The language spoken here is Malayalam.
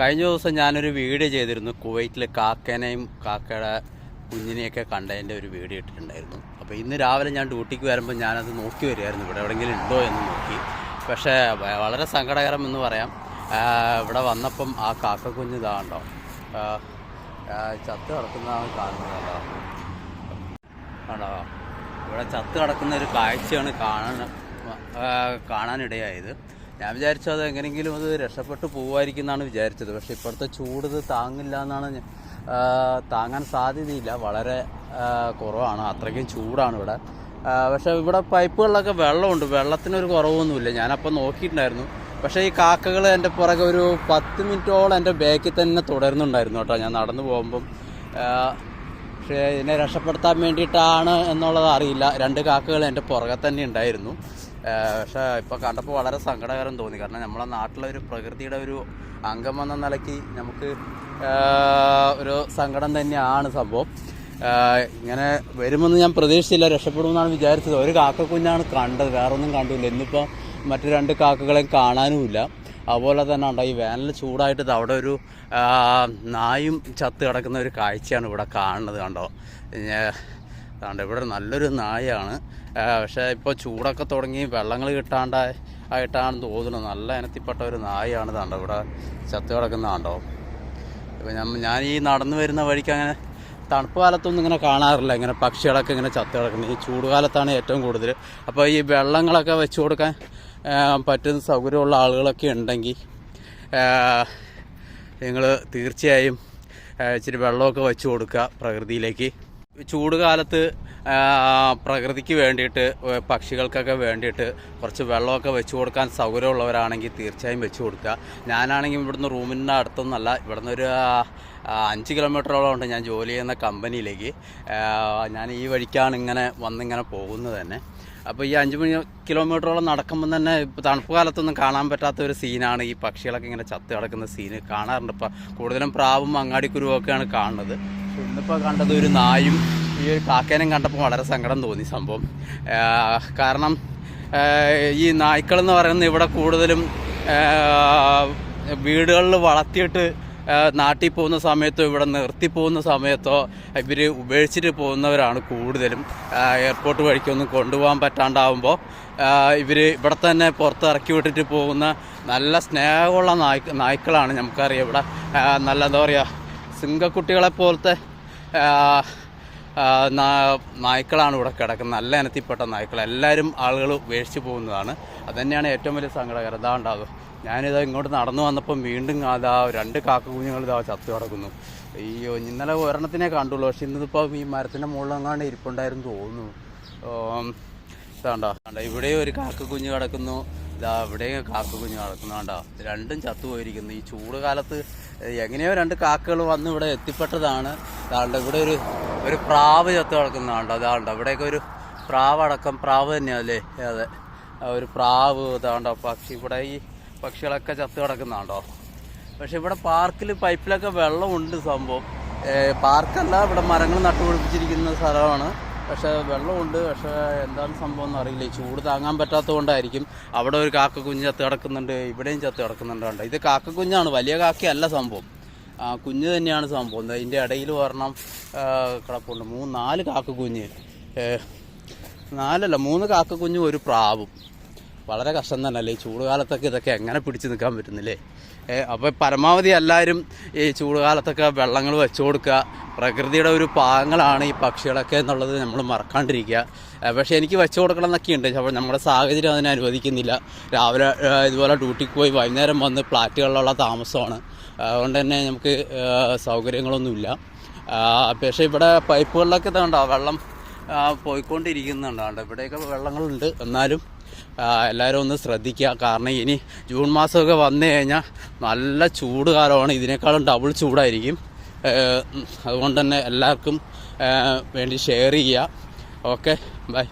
കഴിഞ്ഞ ദിവസം ഞാനൊരു വീഡിയോ ചെയ്തിരുന്നു. കുവൈറ്റിൽ കാക്കേനെയും കാക്കയുടെ കുഞ്ഞിനെയൊക്കെ കണ്ടതിന്റെ ഒരു വീഡിയോ ഇട്ടിട്ടുണ്ടായിരുന്നു. അപ്പോൾ ഇന്ന് രാവിലെ ഞാൻ ഡ്യൂട്ടിക്ക് വരുമ്പോൾ ഞാനത് നോക്കി വരികയായിരുന്നു. ഇവിടെ എവിടെയെങ്കിലും ഉണ്ടോ എന്ന് നോക്കി. പക്ഷേ വളരെ സങ്കടകരം എന്ന് പറയാം. ഇവിടെ വന്നപ്പം ആ കാക്ക കുഞ്ഞ് ഇതാണ്ടോ ചത്ത് കിടക്കുന്നതാണ് കാണുന്നത് കണ്ടോ. കണ്ടോ. ഇവിടെ ചത്ത് കിടക്കുന്ന ഒരു കാഴ്ചയാണ് കാണാൻ കാണാനിടയായത്. ഞാൻ വിചാരിച്ചു അത് എങ്ങനെയെങ്കിലും അത് രക്ഷപ്പെട്ടു പോകുമായിരിക്കും എന്നാണ് വിചാരിച്ചത്. പക്ഷേ ഇപ്പോഴത്തെ ചൂട് ഇത് താങ്ങില്ല എന്നാണ് താങ്ങാൻ സാധ്യതയില്ല. വളരെ കുറവാണ്. അത്രയ്ക്കും ചൂടാണ് ഇവിടെ. പക്ഷേ ഇവിടെ പൈപ്പുകളിലൊക്കെ വെള്ളമുണ്ട്. വെള്ളത്തിനൊരു കുറവൊന്നുമില്ല. ഞാനപ്പോൾ നോക്കിയിട്ടുണ്ടായിരുന്നു. പക്ഷേ ഈ കാക്കകൾ എന്റെ പുറകെ ഒരു പത്ത് മിനിറ്റോളം എന്റെ ബാക്കിൽ തന്നെ തുടരുന്നുണ്ടായിരുന്നു കേട്ടോ. ഞാൻ നടന്നു പോകുമ്പം പക്ഷേ ഇതിനെ രക്ഷപ്പെടുത്താൻ വേണ്ടിയിട്ടാണ് എന്നുള്ളത് അറിയില്ല. രണ്ട് കാക്കകൾ എന്റെ പുറകെ തന്നെ ഉണ്ടായിരുന്നു. പക്ഷേ ഇപ്പോൾ കണ്ടപ്പോൾ വളരെ സങ്കടകരം തോന്നി. കാരണം നമ്മളെ നാട്ടിലെ ഒരു പ്രകൃതിയുടെ ഒരു അംഗം എന്ന നിലയ്ക്ക് നമുക്ക് ഒരു സങ്കടം തന്നെയാണ് സംഭവം. ഇങ്ങനെ വരുമെന്ന് ഞാൻ പ്രതീക്ഷിച്ചില്ല രക്ഷപ്പെടുമെന്നാണ് വിചാരിച്ചത്. ഒരു കാക്കക്കുഞ്ഞാണ് കണ്ടത് വേറൊന്നും കണ്ടില്ല. ഇന്നിപ്പോൾ മറ്റു രണ്ട് കാക്കകളെയും കാണാനുമില്ല. അതുപോലെ തന്നെ ഉണ്ടോ ഈ വേനൽ ചൂടായിട്ട് അവിടെ ഒരു നായും ചത്ത് കിടക്കുന്ന ഒരു കാഴ്ചയാണ് ഇവിടെ കാണുന്നത് കണ്ടോ. ഞാ- കണ്ടോ ഇവിടെ നല്ലൊരു നായയാണ് പക്ഷേ ഇപ്പോൾ ചൂടൊക്കെ തുടങ്ങി വെള്ളങ്ങൾ കിട്ടാണ്ട് ആയിട്ടാണ് തോന്നുന്നത് നല്ല ഇനത്തിൽപ്പെട്ട ഒരു നായയാണ് കണ്ടോ ഇവിടെ ചത്തു കിടക്കുന്ന കണ്ടോ ഇപ്പം ഞാൻ ഞാൻ ഈ നടന്നു വരുന്ന വഴിക്ക് അങ്ങനെ തണുപ്പ് കാലത്തൊന്നും ഇങ്ങനെ കാണാറില്ല. ഇങ്ങനെ പക്ഷികളൊക്കെ ഇങ്ങനെ ചത്തു കിടക്കുന്നത് ഈ ചൂടുകാലത്താണ് ഏറ്റവും കൂടുതൽ അപ്പോൾ ഈ വെള്ളങ്ങളൊക്കെ വെച്ച് കൊടുക്കാൻ പറ്റുന്ന സൗകര്യമുള്ള ആളുകളൊക്കെ ഉണ്ടെങ്കിൽ നിങ്ങൾ തീർച്ചയായും ഇച്ചിരി വെള്ളമൊക്കെ വെച്ച് കൊടുക്കുക പ്രകൃതിയിലേക്ക്. ചൂട് കാലത്ത് പ്രകൃതിക്ക് വേണ്ടിയിട്ട് പക്ഷികൾക്കൊക്കെ വേണ്ടിയിട്ട് കുറച്ച് വെള്ളമൊക്കെ വെച്ച് കൊടുക്കാൻ സൗകര്യമുള്ളവരാണെങ്കിൽ തീർച്ചയായും വെച്ച് കൊടുക്കുക. ഞാനാണെങ്കിൽ ഇവിടുന്ന് റൂമിന്റെ അടുത്തൊന്നല്ല ഇവിടുന്ന് ഒരു അഞ്ച് കിലോമീറ്ററോളം ഉണ്ട് ഞാൻ ജോലി ചെയ്യുന്ന കമ്പനിയിലേക്ക്. ഞാൻ ഈ വഴിക്കാണ് ഇങ്ങനെ വന്നിങ്ങനെ പോകുന്നത് തന്നെ. അപ്പോൾ ഈ അഞ്ച് മണി കിലോമീറ്ററോളം നടക്കുമ്പോൾ തന്നെ ഇപ്പോൾ തണുപ്പ് കാലത്തൊന്നും കാണാൻ പറ്റാത്ത ഒരു സീനാണ് ഈ പക്ഷികളൊക്കെ ഇങ്ങനെ ചത്ത് കിടക്കുന്ന സീന് കാണാറുണ്ട്. ഇപ്പോൾ കൂടുതലും പ്രാവും അങ്ങാടിക്കുരുവൊക്കെയാണ് കാണുന്നത്. ഇന്നിപ്പോൾ കണ്ടത് ഒരു നായും ഒരു കാക്കേനെയും കണ്ടപ്പോൾ വളരെ സങ്കടം തോന്നി സംഭവം. കാരണം ഈ നായ്ക്കളെന്ന് പറയുന്നത് ഇവിടെ കൂടുതലും വീടുകളിൽ വളർത്തിയിട്ട് നാട്ടിൽ പോകുന്ന സമയത്തോ ഇവിടെ നിർത്തി പോകുന്ന സമയത്തോ ഇവർ ഉപേക്ഷിച്ചിട്ട് പോകുന്നവരാണ് കൂടുതലും. എയർപോർട്ട് വഴിക്കൊന്നും കൊണ്ടുപോകാൻ പറ്റാണ്ടാവുമ്പോൾ ഇവർ ഇവിടെ തന്നെ പുറത്ത് ഇറക്കി വിട്ടിട്ട് പോകുന്ന നല്ല സ്നേഹമുള്ള നായ് നായ്ക്കളാണ് നമുക്കറിയാം ഇവിടെ. നല്ല എന്താ പറയുക സിംഗക്കുട്ടികളെ പോലത്തെ നായ്ക്കളാണ് ഇവിടെ കിടക്കുന്നത്. നല്ല ഇനത്തിൽപ്പെട്ട നായ്ക്കൾ എല്ലാവരും ആളുകൾ ഉപേക്ഷിച്ച് പോകുന്നതാണ്. അതുതന്നെയാണ് ഏറ്റവും വലിയ സങ്കടകരം. ഇതാ ഉണ്ടാകും ഞാനിതാ ഇങ്ങോട്ട് നടന്നു വന്നപ്പം വീണ്ടും അതാ രണ്ട് കാക്ക കുഞ്ഞുങ്ങൾ ഇതാ ചത്തു കിടക്കുന്നു. അയ്യോ ഇന്നലെ ഒരെണ്ണത്തിനെ കണ്ടുള്ളൂ. പക്ഷെ ഇന്നിപ്പോൾ ഈ മരത്തിന്റെ മുകളിലെങ്ങാണ്ട് ഇരിപ്പുണ്ടായിരുന്നു തോന്നുന്നു. ഇതാണ്ടോ ഇവിടെ ഒരു കാക്ക കുഞ്ഞ് കിടക്കുന്നു. ഇതാ ഇവിടെയും കാക്ക കുഞ്ഞ് കിടക്കുന്നു. കണ്ടോ രണ്ടും ചത്തുപോയിരിക്കുന്നു ഈ ചൂട് കാലത്ത് എങ്ങനെയോ രണ്ട് കാക്കകൾ വന്ന് ഇവിടെ എത്തിപ്പെട്ടതാണ്. ഇതാണ്ട് ഇവിടെ ഒരു ഒരു പ്രാവ് ചത്ത് കിടക്കുന്നതാണ്ട് അതാണ്ടോ ഇവിടെയൊക്കെ ഒരു പ്രാവ് അടക്കം പ്രാവ് തന്നെയല്ലേ അതെ. ഒരു പ്രാവ് ഇതാണ്ടോ പക്ഷി ഇവിടെ ഈ പക്ഷികളൊക്കെ ചത്ത് കിടക്കുന്നതാണ്ടോ പക്ഷെ ഇവിടെ പാർക്കിൽ പൈപ്പിലൊക്കെ വെള്ളമുണ്ട് സംഭവം. പാർക്കല്ല ഇവിടെ മരങ്ങൾ നട്ടുപിടിപ്പിച്ചിരിക്കുന്ന സ്ഥലമാണ്. പക്ഷെ വെള്ളമുണ്ട്. പക്ഷെ എന്താണ് സംഭവം എന്ന് അറിയില്ല ഈ ചൂട് താങ്ങാൻ പറ്റാത്തത് കൊണ്ടായിരിക്കും അവിടെ ഒരു കാക്ക കുഞ്ഞ് ചത്ത് കിടക്കുന്നുണ്ട് ഇവിടെയും ചത്ത് കിടക്കുന്നുണ്ട് ഇത് കാക്ക കുഞ്ഞാണ് വലിയ കാക്കയല്ല സംഭവം. കുഞ്ഞ് തന്നെയാണ് സംഭവം. അതിന്റെ ഇടയിൽ ഒരെണ്ണം കിടപ്പുണ്ട്. മൂന്ന് നാല് കാക്ക കുഞ്ഞ് നാലല്ല മൂന്ന് കാക്ക കുഞ്ഞും ഒരു പ്രാവും. വളരെ കഷ്ടം തന്നെയല്ലേ ഈ ചൂടുകാലത്തൊക്കെ ഇതൊക്കെ എങ്ങനെ പിടിച്ചു നിൽക്കാൻ പറ്റുന്നില്ലേ? അപ്പോൾ പരമാവധി എല്ലാവരും ഈ ചൂട് കാലത്തൊക്കെ വെള്ളങ്ങൾ വെച്ചു കൊടുക്കുക. പ്രകൃതിയുടെ ഒരു പാകങ്ങളാണ് ഈ പക്ഷികളൊക്കെ എന്നുള്ളത് നമ്മൾ മറക്കാണ്ടിരിക്കുക. പക്ഷെ എനിക്ക് വെച്ചു കൊടുക്കണം എന്നൊക്കെ ഉണ്ട്. അപ്പോൾ നമ്മുടെ സാഹചര്യം അതിനെ അനുവദിക്കുന്നില്ല. രാവിലെ ഇതുപോലെ ഡ്യൂട്ടിക്ക് പോയി വൈകുന്നേരം വന്ന് ഫ്ലാറ്റുകളിലുള്ള താമസമാണ്. അതുകൊണ്ട് തന്നെ നമുക്ക് സൗകര്യങ്ങളൊന്നുമില്ല. പക്ഷേ ഇവിടെ പൈപ്പുകളിലൊക്കെ ഇതുണ്ടോ വെള്ളം പോയിക്കൊണ്ടിരിക്കുന്നുണ്ടാണ്ട് കണ്ടോ ഇവിടെയൊക്കെ വെള്ളങ്ങളുണ്ട്. എന്നാലും എല്ലാവരും ഒന്ന് ശ്രദ്ധിക്കുക. കാരണം ഇനി ജൂൺ മാസമൊക്കെ വന്നു കഴിഞ്ഞാൽ നല്ല ചൂട് കാലമാണ്. ഇതിനേക്കാളും ഡബിൾ ചൂടായിരിക്കും. അതുകൊണ്ട് തന്നെ എല്ലാവർക്കും വേണ്ടി ഷെയർ ചെയ്യുക. Okay bye